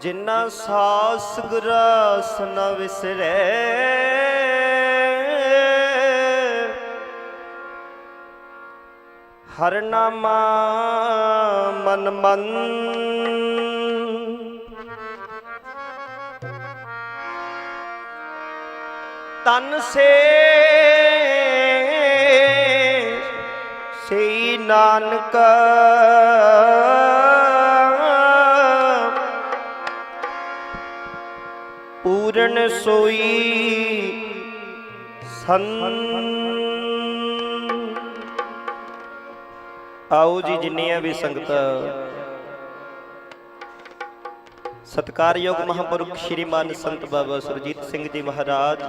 ਜਿਨ੍ਹਾਂ ਸਾਸ ਗਰਾਸ ਨ ਵਿਸਰੈ। ਹਰ ਨਾਮਾ ਮਨ ਮਨ। ਤਨ ਸੇ ਸਈ ਨਾਨਕ ਪੂਰਨ ਸੋਈ ਸੰਨ। ਆਓ ਜੀ ਜਿੰਨੀਆਂ ਵੀ ਸੰਗਤਾਂ। ਸਤਕਾਰਯੋਗ ਮਹਾਂਪੁਰਖ ਸ਼੍ਰੀਮਾਨ ਸੰਤ ਬਾਬਾ ਸੁਰਜੀਤ ਸਿੰਘ ਜੀ ਮਹਾਰਾਜ।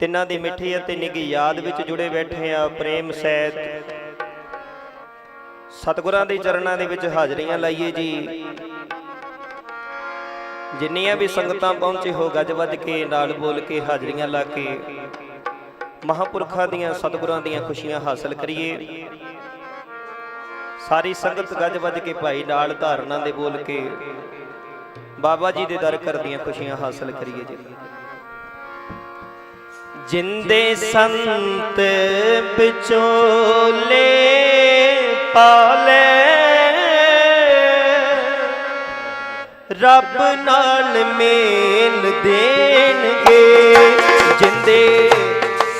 ਤਿੰਨਾਂ ਦੀ ਮਿੱਠੀ ਅਤੇ ਨਿੱਘੀ ਯਾਦ ਵਿੱਚ ਜੁੜੇ ਬੈਠੇ ਆ ਪ੍ਰੇਮ ਸਹਿਤ। ਸਤਿਗੁਰਾਂ ਦੇ ਚਰਨਾਂ ਦੇ ਵਿੱਚ ਹਾਜ਼ਰੀਆਂ ਲਾਈਏ ਜੀ। ਜਿੰਨੀਆਂ ਵੀ ਸੰਗਤਾਂ ਪਹੁੰਚੇ ਹੋ ਗੱਜ ਵੱਜ ਕੇ, ਨਾਲ ਬੋਲ ਕੇ, ਹਾਜ਼ਰੀਆਂ ਲਾ ਕੇ, ਮਹਾਂਪੁਰਖਾਂ ਦੀਆਂ, ਸਤਿਗੁਰਾਂ ਦੀਆਂ ਖੁਸ਼ੀਆਂ ਹਾਸਲ ਕਰੀਏ। ਸਾਰੀ ਸੰਗਤ ਗੱਜ ਵੱਜ ਕੇ ਭਾਈ ਨਾਲ ਧਾਰਨਾ ਦੇ ਬੋਲ ਕੇ, ਬਾਬਾ ਜੀ ਦੇ ਦਰ ਕਰਦੀਆਂ ਖੁਸ਼ੀਆਂ ਹਾਸਲ ਕਰੀਏ ਜੀ। ਜਿੰਦੇ ਸੰਤ ਵਿਚੋਲੇ ਪਾਲੇ ਰੱਬ ਨਾਲ ਮੇਲ ਦੇਣਗੇ। ਜਿੰਦੇ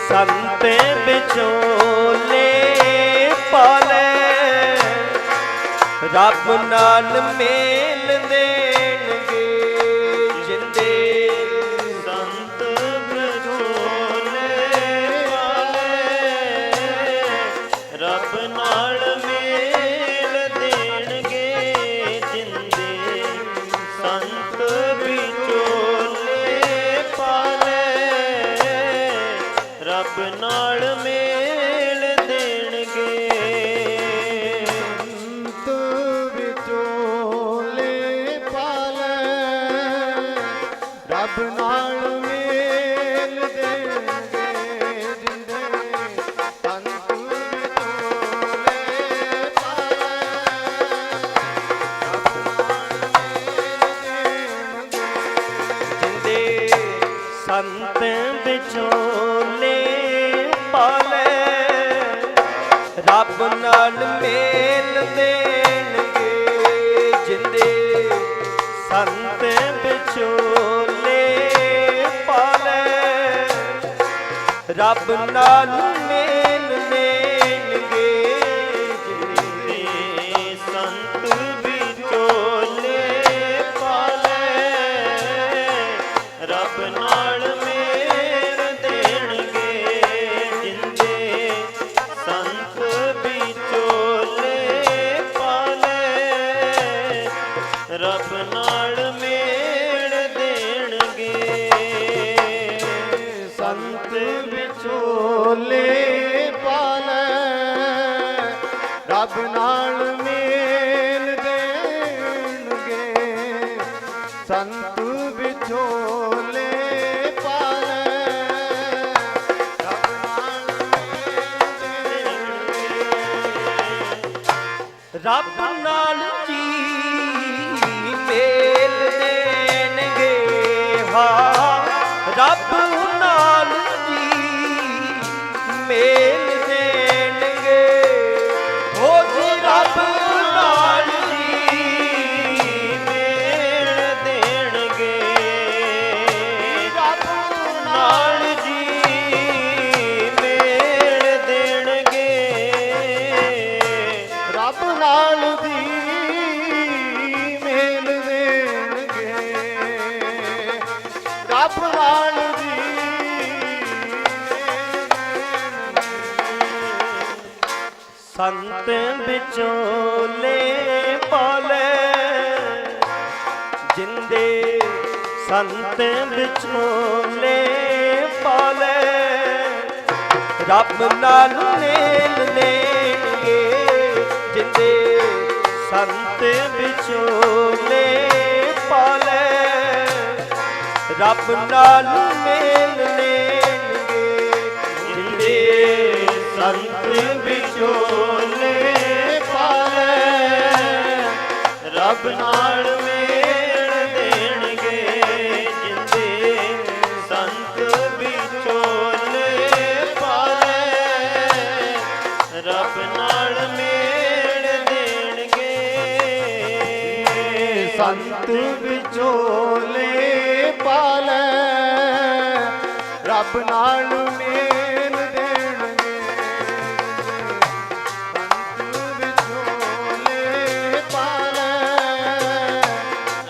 ਸੰਤ ਵਿਚੋਲੇ ਪਾਲੇ ਰੱਬ ਨਾਲ ਮੇਲ ਰੱਬ ਨਾਲ ਮੇਲ ਵਿਚੋਲੇ ਪਾਲੇ। ਰੱਬ ਨਾਲ ਮੇਲ ਦੇਣਗੇ। ਸੰਤ ਵਿਚੋਲੇ ਪਾਲੇ। ਰੱਬ ਨਾਲ ਜੀ ਮੇਲ ਦੇਣਗੇ। ਹਾਂ, ਰੱਬ ਆਪ ਸੰਤ ਵਿਚੋਲੇ ਪਾਲੇ ਜਿੰਦੇ ਸੰਤ ਵਿਚੋਲੇ ਪਾਲੇ। ਰੱਬ ਨਾਲ ਸੰਤ ਵਿਚੋਲੇ ਪਾਲੇ। ਰੱਬ ਨਾਲ ਮੇਲ ਲੈਣਗੇ। ਜਿੰਦੇ ਸੰਤ ਵਿਚੋਲੇ ਪਾਲੇ, ਰੱਬ ਨਾਲ ਮੇਲ ਦੇਣਗੇ। ਜਿੰਦੇ ਸੰਤ ਵਿਚੋਲੇ ਪਾਲੇ, ਰੱਬ ਨਾਲ ਮੇਲ ਦੇਣਗੇ। ਸੰਤ ਵਿਚੋਲੇ ਰੱਬ ਨਾਲ ਮੇਲ ਦੇਣਗੇ। ਸੰਤ ਵਿਚੋਲੇ ਪਾਲੇ।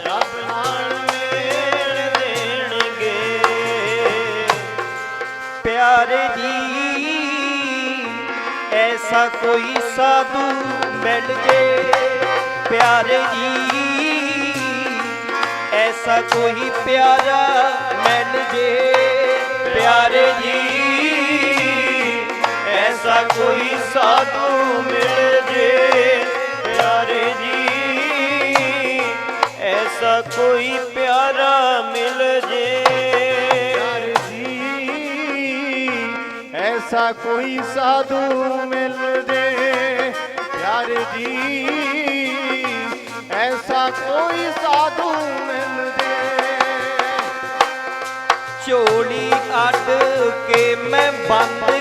ਰੱਬ ਨਾਲ ਮੇਲ ਦੇਣਗੇ। ਪਿਆਰੇ ਜੀ, ਐਸਾ ਕੋਈ ਸਾਧੂ ਮਿਲ ਜੇ। ਪਿਆਰੇ ਜੀ, ਐਸਾ ਕੋਈ ਪਿਆਰਾ ਮਿਲ ਜੇ। ਯਾਰ ਜੀ, ਐਸਾ ਕੋਈ ਸਾਧੂ ਮਿਲ ਜੇ। ਪਿਆਰੇ ਜੀ, ਐਸਾ ਕੋਈ ਪਿਆਰਾ ਮਿਲ ਜੇ। ਯਾਰ ਜੀ, ਐਸਾ ਕੋਈ ਸਾਧੂ ਮਿਲ ਜੇ। ਪਿਆਰੇ ਜੀ, ਐਸਾ ਕੋਈ ਸਾਧੂ বান্দে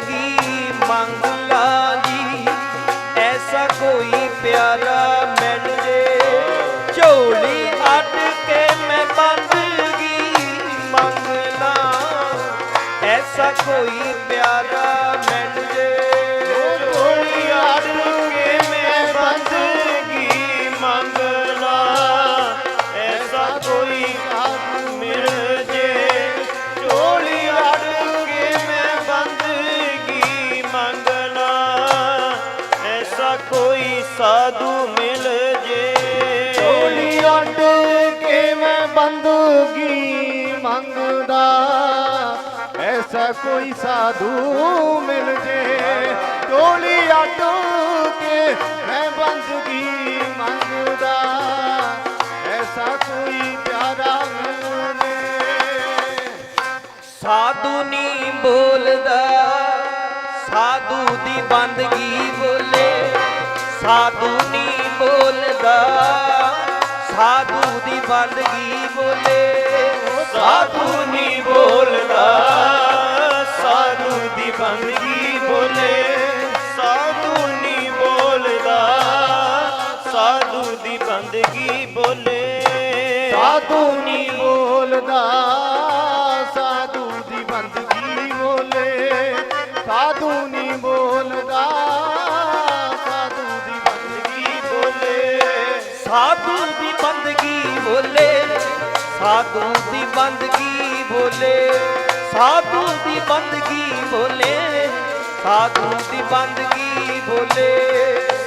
ਕੋਈ ਸਾਧੂ ਮਿਲ ਜੇ। ਝੋਲੀ ਅੱਡ ਕੇ ਮੈਂ ਬੰਦਗੀ ਮੰਗਦਾ। ਐਸਾ ਕੋਈ ਪਿਆਰਾ ਮਿਲ ਸਾਧੂ ਨਹੀਂ ਬੋਲਦਾ, ਸਾਧੂ ਦੀ ਬੰਦਗੀ ਬੋਲੇ। ਸਾਧੂ ਨਹੀਂ ਬੋਲਦਾ, ਸਾਧੂ ਦੀ ਬੰਦਗੀ ਬੋਲੇ। ਸਾਧੂ ਨਹੀਂ ਬੋਲਦਾ। ਸਾਧੂ ਦੀ ਬੰਦਗੀ ਬੋਲੇ, ਸਾਧੂ ਨਹੀਂ ਬੋਲਦਾ, ਸਾਧੂ ਦੀ ਬੰਦਗੀ ਬੋਲੇ। ਸਾਧੂ ਨਹੀਂ ਬੋਲਦਾ, ਸਾਧੂ ਦੀ ਬੰਦਗੀ ਬੋਲੇ। ਸਾਧੂ ਨਹੀਂ ਬੋਲਦਾ, ਸਾਧੂ ਦੀ ਬੰਦਗੀ ਬੋਲੇ। ਸਾਧੂ ਦੀ ਬੰਦਗੀ ਬੋਲੇ, ਸਾਧੂ ਦੀ ਬੰਦਗੀ ਬੋਲੇ। ਸਾਧੂ ਦੀ ਬੰਦਗੀ ਬੋਲੇ, ਸਾਧੂ ਦੀ ਬੰਦਗੀ ਬੋਲੇ।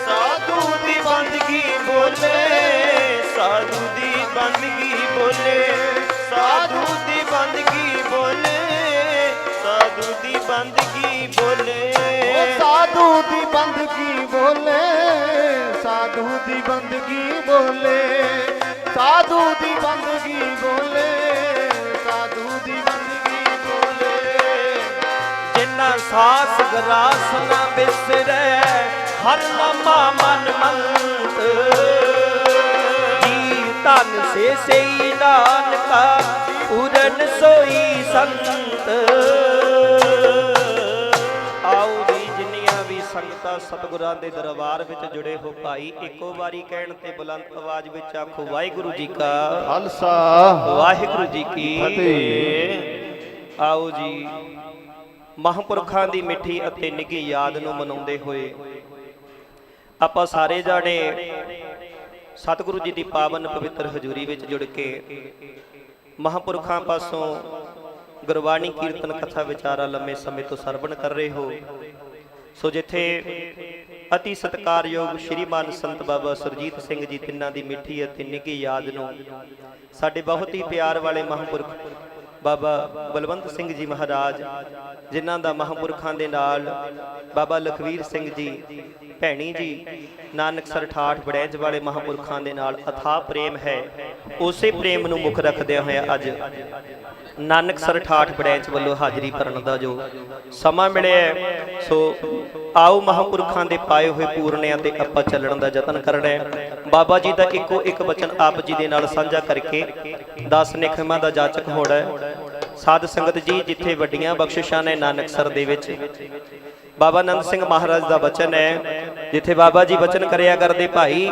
ਸਾਧੂ ਦੀ ਬੰਦਗੀ ਬੋਲੇ, ਸਾਧੂ ਦੀ ਬੰਦਗੀ ਬੋਲੇ। ਸਾਧੂ ਦੀ ਬੰਦਗੀ ਬੋਲੇ, ਸਾਧੂ ਦੀ ਬੰਦਗੀ ਬੋਲੇ। ਸਾਧੂ ਦੀ ਬੰਦਗੀ ਬੋਲੇ, ਸਾਧੂ ਦੀ ਬੰਦਗੀ ਬੋਲੇ। ਸਾਧੂ ਦੀ ਬੰਦਗੀ ਬੋਲੇ। ਸਾਸ ਗਰਾਸ ਨਾ ਬਿਸਰੈ ਹਰ ਨਾਮਾ ਮਨ ਮੰਤ। ਜੀ ਧਨ ਸੇ ਸਈ ਨਾਨਕਾ ਪੂਰਨ ਸੋਈ ਸੰਤ। ਆਓ ਜੀ ਜਿੰਨੀਆਂ ਵੀ ਸੰਗਤਾਂ ਸਤਿਗੁਰਾਂ ਦੇ ਦਰਬਾਰ ਵਿੱਚ ਜੁੜੇ ਹੋ ਭਾਈ ਇੱਕੋ ਵਾਰੀ ਕਹਿਣ ਤੇ ਬੁਲੰਦ ਆਵਾਜ਼ ਵਿੱਚ ਆਖੋ ਵਾਹਿਗੁਰੂ ਜੀ ਕਾ ਖਾਲਸਾ। ਵਾਹਿਗੁਰੂ ਜੀ ਕੀ ਫਤਿਹ। ਆਓ ਜੀ। ਮਹਾਂਪੁਰਖਾਂ ਦੀ ਮਿੱਠੀ ਅਤੇ ਨਿੱਘੀ ਯਾਦ ਨੂੰ ਮਨਾਉਂਦੇ ਹੋਏ ਆਪਾਂ ਸਾਰੇ ਜਾਣੇ ਸਤਿਗੁਰੂ ਜੀ ਦੀ ਪਾਵਨ ਪਵਿੱਤਰ ਹਜ਼ੂਰੀ ਵਿੱਚ ਜੁੜ ਕੇ ਮਹਾਂਪੁਰਖਾਂ ਪਾਸੋਂ ਗੁਰਬਾਣੀ ਕੀਰਤਨ ਕਥਾ ਵਿਚਾਰਾ ਲੰਮੇ ਸਮੇਂ ਤੋਂ ਸਰਵਣ ਕਰ ਰਹੇ ਹੋ। ਸੋ ਜਿੱਥੇ ਅਤੀ ਸਤਿਕਾਰਯੋਗ ਸ਼੍ਰੀਮਾਨ ਸੰਤ ਬਾਬਾ ਸੁਰਜੀਤ ਸਿੰਘ ਜੀ ਤਿੰਨਾਂ ਦੀ ਮਿੱਠੀ ਅਤੇ ਨਿੱਘੀ ਯਾਦ ਨੂੰ ਸਾਡੇ ਬਹੁਤ ਹੀ ਪਿਆਰ ਵਾਲੇ ਮਹਾਂਪੁਰਖ ਬਾਬਾ ਬਲਵੰਤ ਸਿੰਘ ਜੀ ਮਹਾਰਾਜ, ਜਿਨ੍ਹਾਂ ਦਾ ਮਹਾਂਪੁਰਖਾਂ ਦੇ ਨਾਲ ਬਾਬਾ ਲਖਵੀਰ ਸਿੰਘ ਜੀ, ਭੈਣੀ ਜੀ ਨਾਨਕਸਰ ਠਾਠ ਬੜੈਜ ਵਾਲੇ ਮਹਾਂਪੁਰਖਾਂ ਦੇ ਨਾਲ ਅਥਾ ਪ੍ਰੇਮ ਹੈ, ਉਸੇ ਪ੍ਰੇਮ ਨੂੰ ਮੁੱਖ ਰੱਖਦਿਆਂ ਹੋਇਆ ਅੱਜ ਨਾਨਕਸਰ ਠਾਠ ਬੜੈਂਚ ਵੱਲੋਂ ਹਾਜ਼ਰੀ ਭਰਨ ਦਾ ਜੋ ਸਮਾਂ ਮਿਲਿਆ ਸੋ ਆਓ ਮਹਾਂਪੁਰਖਾਂ ਦੇ ਪਾਏ ਹੋਏ ਪੂਰਨਿਆਂ ਤੇ ਆਪਾਂ ਚੱਲਣ ਦਾ ਯਤਨ ਕਰਨਾ ਹੈ। ਬਾਬਾ ਜੀ ਦਾ ਇੱਕੋ ਇੱਕ ਬਚਨ ਆਪ ਜੀ ਦੇ ਨਾਲ ਸਾਂਝਾ ਕਰਕੇ ਦਸ ਨਿਖਮਾਂ ਦਾ ਜਾਚਕ ਹੋਣਾ ਹੈ। ਸਾਧ ਸੰਗਤ ਜੀ, ਜਿੱਥੇ ਵੱਡੀਆਂ ਬਖਸ਼ਿਸ਼ਾਂ ਨੇ ਨਾਨਕਸਰ ਦੇ ਵਿੱਚ, ਬਾਬਾ ਨੰਦ ਸਿੰਘ ਮਹਾਰਾਜ ਦਾ ਬਚਨ ਹੈ, ਜਿੱਥੇ ਬਾਬਾ ਜੀ ਬਚਨ ਕਰਿਆ ਕਰਦੇ, ਭਾਈ,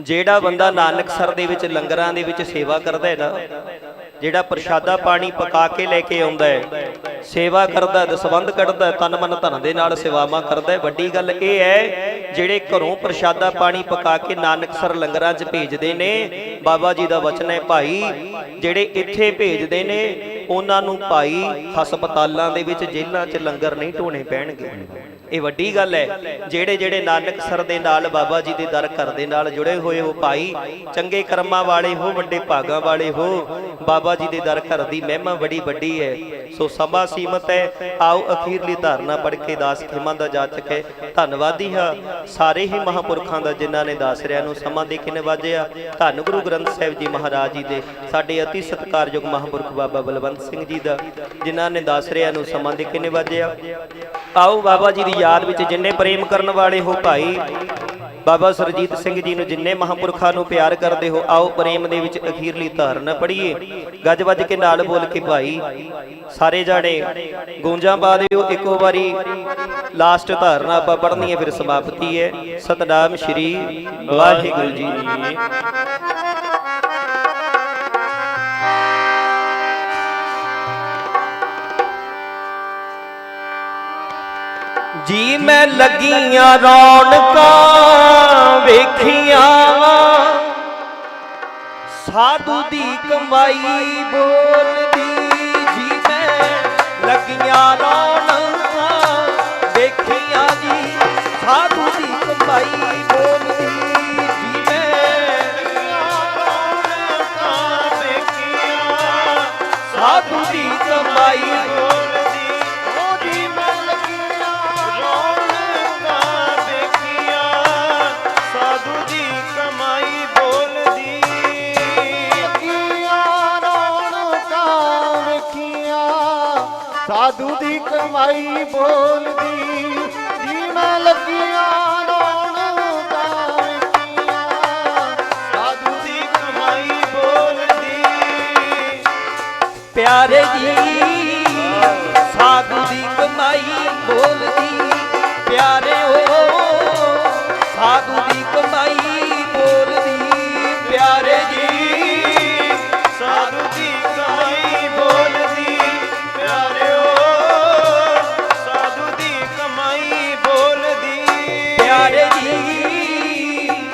ਜਿਹੜਾ ਬੰਦਾ ਨਾਨਕਸਰ ਦੇ ਵਿੱਚ ਲੰਗਰਾਂ ਦੇ ਵਿੱਚ ਸੇਵਾ ਕਰਦਾ ਹੈ ਨਾ ਜਿਹੜਾ ਪ੍ਰਸ਼ਾਦਾ ਪਾਣੀ ਪਕਾ ਕੇ ਲੈ ਕੇ ਆਉਂਦਾ ਹੈ ਸੇਵਾ ਕਰਦਾ ਹੈ, ਦਸਵੰਧ ਕੱਢਦਾ ਤਨ ਮਨ ਧਨ ਦੇ ਨਾਲ ਸੇਵਾਵਾਂ ਕਰਦਾ ਹੈ। ਵੱਡੀ ਗੱਲ ਇਹ ਹੈ ਜਿਹੜੇ ਘਰੋਂ ਪ੍ਰਸ਼ਾਦਾ ਪਾਣੀ ਪਕਾ ਕੇ ਨਾਨਕਸਰ ਲੰਗਰਾਂ 'ਚ ਭੇਜਦੇ ਨੇ ਬਾਬਾ ਜੀ ਦਾ ਵਚਨ ਹੈ ਭਾਈ ਜਿਹੜੇ ਇੱਥੇ ਭੇਜਦੇ ਨੇ ਉਹਨਾਂ ਨੂੰ ਭਾਈ ਹਸਪਤਾਲਾਂ ਦੇ ਵਿੱਚ ਜੇਲ੍ਹਾਂ 'ਚ ਲੰਗਰ ਨਹੀਂ ਢੋਣੇ ਪੈਣਗੇ ਇਹ ਵੱਡੀ ਗੱਲ ਹੈ, ਜਿਹੜੇ ਜਿਹੜੇ ਨਾਨਕ ਸਰ ਦੇ ਨਾਲ ਬਾਬਾ ਜੀ ਦੇ ਦਰ ਘਰ ਦੇ ਨਾਲ ਜੁੜੇ ਹੋਏ ਹੋ, ਭਾਈ, ਚੰਗੇ ਕਰਮਾਂ ਵਾਲੇ ਹੋ, ਵੱਡੇ ਭਾਗਾਂ ਵਾਲੇ ਹੋ, ਬਾਬਾ ਜੀ ਦੇ ਦਰ ਘਰ ਦੀ ਮਹਿਮਾ ਬੜੀ ਵੱਡੀ ਹੈ। ਸੋ ਸਮਾਂ ਸੀਮਤ ਹੈ, ਆਓ ਅਖੀਰਲੀ ਧਾਰਨਾ ਪੜ੍ਹ ਕੇ ਦਾਸ ਖਿਮਾ ਦਾ ਜਾਚਕ ਹੈ ਧੰਨਵਾਦੀ ਹਾਂ ਸਾਰੇ ਹੀ ਮਹਾਪੁਰਖਾਂ ਦਾ, ਜਿਨ੍ਹਾਂ ਨੇ ਦਾਸਰਿਆਂ ਨੂੰ ਸਮਾਂ ਦੇ ਕੇ ਨਵਾਜਿਆ। ਧੰਨ ਗੁਰੂ ਗ੍ਰੰਥ ਸਾਹਿਬ ਜੀ ਮਹਾਰਾਜ ਜੀ ਦੇ, ਸਾਡੇ ਅਤੀ ਸਤਿਕਾਰਯੋਗ ਮਹਾਪੁਰਖ ਬਾਬਾ ਬਲਵੰਤ ਸਿੰਘ ਜੀ ਦਾ, ਜਿਨ੍ਹਾਂ ਨੇ ਦਾਸਰਿਆਂ ਨੂੰ ਸਮਾਂ ਦੇ ਕੇ ਨਵਾਜਿਆ। ਆਓ ਬਾਬਾ ਜੀ ਦੀ ਯਾਦ ਵਿੱਚ ਜਿੰਨੇ ਪ੍ਰੇਮ ਕਰਨ ਵਾਲੇ ਹੋ ਭਾਈ, ਬਾਬਾ ਸਰਜੀਤ ਸਿੰਘ ਜੀ ਨੂੰ ਜਿੰਨੇ ਮਹਾਂਪੁਰਖਾਂ ਨੂੰ ਪਿਆਰ ਕਰਦੇ ਹੋ, ਆਓ ਪ੍ਰੇਮ ਦੇ ਵਿੱਚ ਅਖੀਰਲੀ ਧਾਰਨਾ ਪੜ੍ਹੀਏ। ਗੱਜ ਵੱਜ ਕੇ ਨਾਲ ਬੋਲ ਕੇ ਭਾਈ, ਸਾਰੇ ਜਾਣੇ ਗੂੰਜਾਂ ਪਾ ਦਿਓ, ਇੱਕੋ ਵਾਰੀ ਲਾਸਟ ਧਾਰਨਾ ਆਪਾਂ ਪੜ੍ਹਨੀ ਹੈ, ਫਿਰ ਸਮਾਪਤੀ ਹੈ। ਸਤਨਾਮ ਸ਼੍ਰੀ ਵਾਹਿਗੁਰੂ ਜੀ ਜੀ ਮੈਂ ਲੱਗੀਆਂ ਰੌਣਕਾਂ ਵੇਖੀਆਂ। ਸਾਧੂ ਦੀ ਕਮਾਈ ਬੋਲਦੀ ਜੀ ਮੈਂ ਲੱਗੀਆਂ ਰੌਣਕਾਂ ਦੀ ਬੋਲਦੀ ਜੀ ਮੈਂ ਲੱਗੀਆਂ ਬੋਲਦੀ। ਪਿਆਰੇ ਜੀ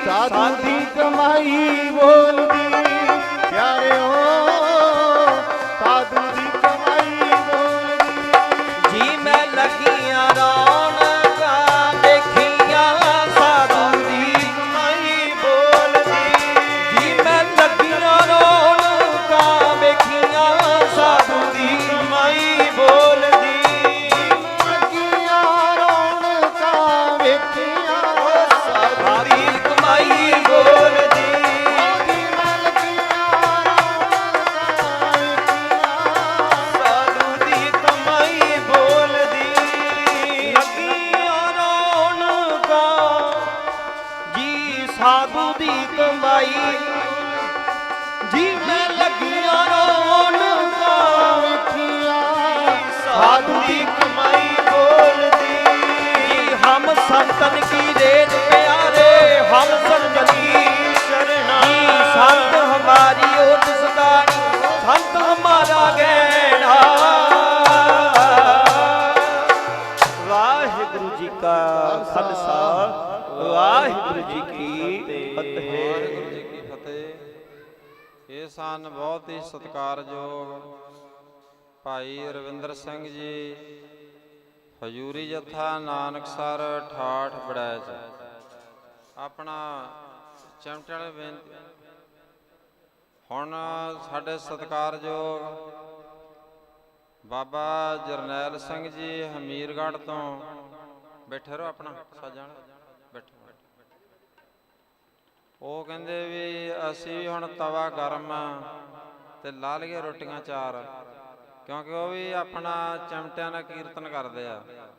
ਜੀ ਸਾਧੂ ਦੀ ਕਮਾਈ ਬੋਲਦੀ ਜੀ ਕੀ ਫਤਿਹ। ਵਾਹਿਗੁਰੂ ਜੀ ਕੀ ਫਤਿਹ। ਇਹ ਸਨ ਬਹੁਤ ਹੀ ਸਤਿਕਾਰਯੋਗ ਭਾਈ ਰਵਿੰਦਰ ਸਿੰਘ ਜੀ ਹਜੂਰੀ ਜਥਾ ਨਾਨਕਸਰ ਠਾਠ ਬੜੈਚ ਆਪਣਾ ਚਮਟੇ ਵਾਲੇ ਬੇਨਤੀ ਹੁਣ ਸਾਡੇ ਸਤਿਕਾਰਯੋਗ ਬਾਬਾ ਜਰਨੈਲ ਸਿੰਘ ਜੀ ਹਮੀਰਗੜ੍ਹ ਤੋਂ ਬੈਠੇ ਰਹੋ ਆਪਣਾ ਸੱਜਣ ਉਹ ਕਹਿੰਦੇ ਵੀ ਅਸੀਂ ਵੀ ਹੁਣ ਤਵਾ ਗਰਮ ਆ ਤੇ ਲਾ ਲਈਏ ਰੋਟੀਆਂ ਚਾਰ, ਕਿਉਂਕਿ ਉਹ ਵੀ ਆਪਣਾ ਚਮਟਿਆਂ ਨਾਲ ਕੀਰਤਨ ਕਰਦੇ ਆ।